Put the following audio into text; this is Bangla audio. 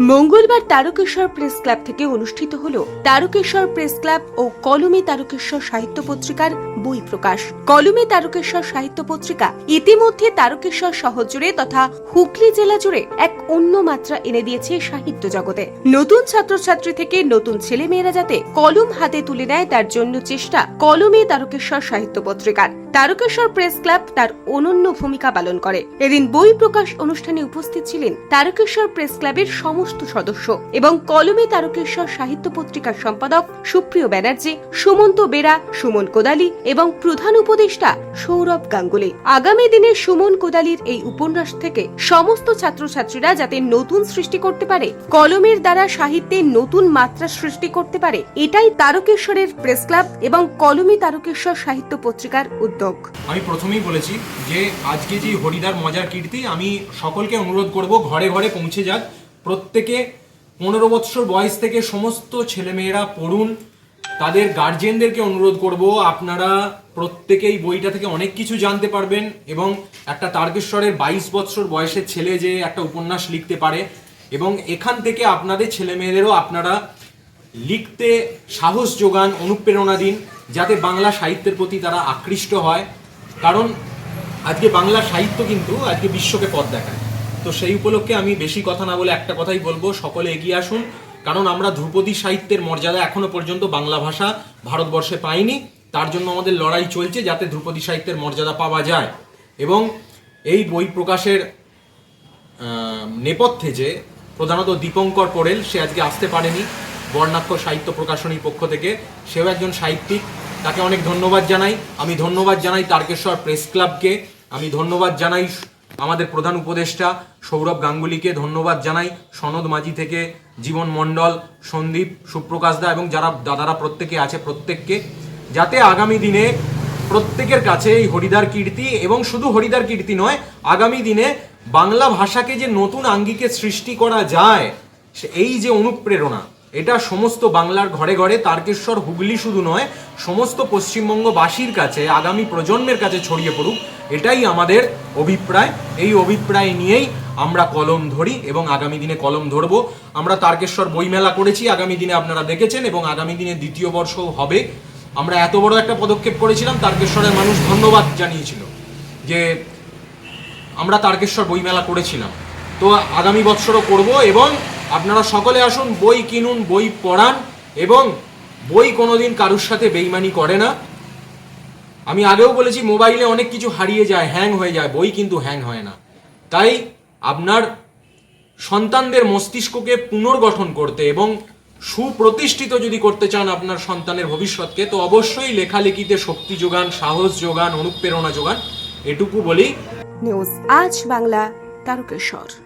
মঙ্গলবার তারকেশ্বর প্রেস ক্লাব থেকে অনুষ্ঠিত হল তারকেশ্বর প্রেস ক্লাব ও কলমে তারকেশ্বর সাহিত্য পত্রিকার বই প্রকাশ। কলমে তারকেশ্বর সাহিত্য পত্রিকা ইতিমধ্যে তারকেশ্বর শহর জুড়ে তথা হুগলি জেলা জুড়ে এক অন্য মাত্রা এনে দিয়েছে সাহিত্য জগতে। নতুন ছাত্রছাত্রী থেকে নতুন ছেলেমেয়েরা যাতে কলম হাতে তুলে নেয়, তার জন্য চেষ্টা কলমে তারকেশ্বর সাহিত্য পত্রিকার। তারকেশ্বর প্রেস ক্লাব তার অনন্য ভূমিকা পালন করে। এদিন বই প্রকাশ অনুষ্ঠানে উপস্থিত ছিলেন তারকেশ্বর প্রেস ক্লাবের সমস্ত সদস্য এবং কলমে তারকেশ্বর সাহিত্য পত্রিকার সম্পাদক সুপ্রিয় ব্যানার্জি, সুমন্ত বেরা, সুমন কোদালি এবং প্রধান উপদেষ্টা সৌরভ গাঙ্গুলি। আগামী দিনে সুমন কোদালির এই উপন্যাস থেকে সমস্ত ছাত্রছাত্রীরা যাতে নতুন সৃষ্টি করতে পারে, কলমের দ্বারা সাহিত্যে নতুন মাত্রা সৃষ্টি করতে পারে, এটাই তারকেশ্বরের প্রেস ক্লাব এবং কলমে তারকেশ্বর সাহিত্য পত্রিকার উদ্যোগ। আমি প্রথমেই বলেছি যে আজকে যে হরিদার মজার কীর্তি, আমি সকলকে অনুরোধ করব ঘরে ঘরে পৌঁছে যাক প্রত্যেকে পনেরো বৎসর বয়স থেকে সমস্ত ছেলেমেয়েরা পড়ুন। তাদের গার্জেনদেরকে অনুরোধ করব, আপনারা প্রত্যেকেই বইটা থেকে অনেক কিছু জানতে পারবেন এবং একটা তারকেশ্বরের বাইশ বৎসর বয়সের ছেলে যে একটা উপন্যাস লিখতে পারে এবং এখান থেকে আপনাদের ছেলেমেয়েদেরও আপনারা লিখতে সাহস যোগান, অনুপ্রেরণা দিন, যাতে বাংলা সাহিত্যের প্রতি তারা আকৃষ্ট হয়। কারণ আজকে বাংলা সাহিত্য কিন্তু আজকে বিশ্বকে পথ দেখায়। তো সেই উপলক্ষে আমি বেশি কথা না বলে একটা কথাই বলব, সকলে এগিয়ে আসুন। কারণ আমরা ধ্রুপদী সাহিত্যের মর্যাদা এখনও পর্যন্ত বাংলা ভাষা ভারতবর্ষে পাইনি। তার জন্য আমাদের লড়াই চলছে যাতে ধ্রুপদী সাহিত্যের মর্যাদা পাওয়া যায়। এবং এই বই প্রকাশের নেপথ্যে যে প্রধানত দীপঙ্কর পোড়েল সে আজকে আসতে পারেনি বর্ণাক্ষর সাহিত্য প্রকাশনীর পক্ষ থেকে। সেও একজন সাহিত্যিক, তাকে অনেক ধন্যবাদ জানাই। আমি ধন্যবাদ জানাই তারকেশ্বর প্রেস ক্লাবকে। আমি ধন্যবাদ জানাই আমাদের প্রধান উপদেষ্টা সৌরভ গাঙ্গুলিকে ধন্যবাদ জানাই। সনদ মাঝি থেকে জীবন মণ্ডল, সন্দীপ, সুপ্রকাশ দা এবং যারা দাদারা প্রত্যেকে আছে প্রত্যেককে, যাতে আগামী দিনে প্রত্যেকের কাছে এই হরিদার কীর্তি এবং শুধু হরিদার কীর্তি নয়, আগামী দিনে বাংলা ভাষাকে যে নতুন আঙ্গিকে সৃষ্টি করা যায় এই যে অনুপ্রেরণা এটা সমস্ত বাংলার ঘরে ঘরে তারকেশ্বর হুগলি শুধু নয়, সমস্ত পশ্চিমবঙ্গবাসীর কাছে, আগামী প্রজন্মের কাছে ছড়িয়ে পড়ুক, এটাই আমাদের অভিপ্রায়। এই অভিপ্রায় নিয়েই আমরা কলম ধরি এবং আগামী দিনে কলম ধরব। আমরা তারকেশ্বর বইমেলা করেছি, আগামী দিনে আপনারা দেখেছেন এবং আগামী দিনে দ্বিতীয় বর্ষও হবে। আমরা এত বড় একটা পদক্ষেপ করেছিলাম, তারকেশ্বরের মানুষ ধন্যবাদ জানিয়েছিল যে আমরা তারকেশ্বর বইমেলা করেছিলাম। তো আগামী বৎসরও করব এবং আপনারা সকলে আসুন, বই কিনুন, বই পড়ান এবং বই কোনোদিন কারুর সাথে বেইমানি করে না। আমি আগেও বলেছি, মোবাইলে অনেক কিছু হারিয়ে যায়, হ্যাং হয়ে যায়, বই কিন্তু হ্যাং হয় না। তাই আপনার সন্তানদের মস্তিষ্ককে পুনর্গঠন করতে এবং সুপ্রতিষ্ঠিত যদি করতে চান আপনার সন্তানের ভবিষ্যৎকে, তো অবশ্যই লেখালেখিতে শক্তি যোগান, সাহস যোগান, অনুপ্রেরণা যোগান, এটুকু বলি। নিউজ আজ বাংলা তারকেশ্বর।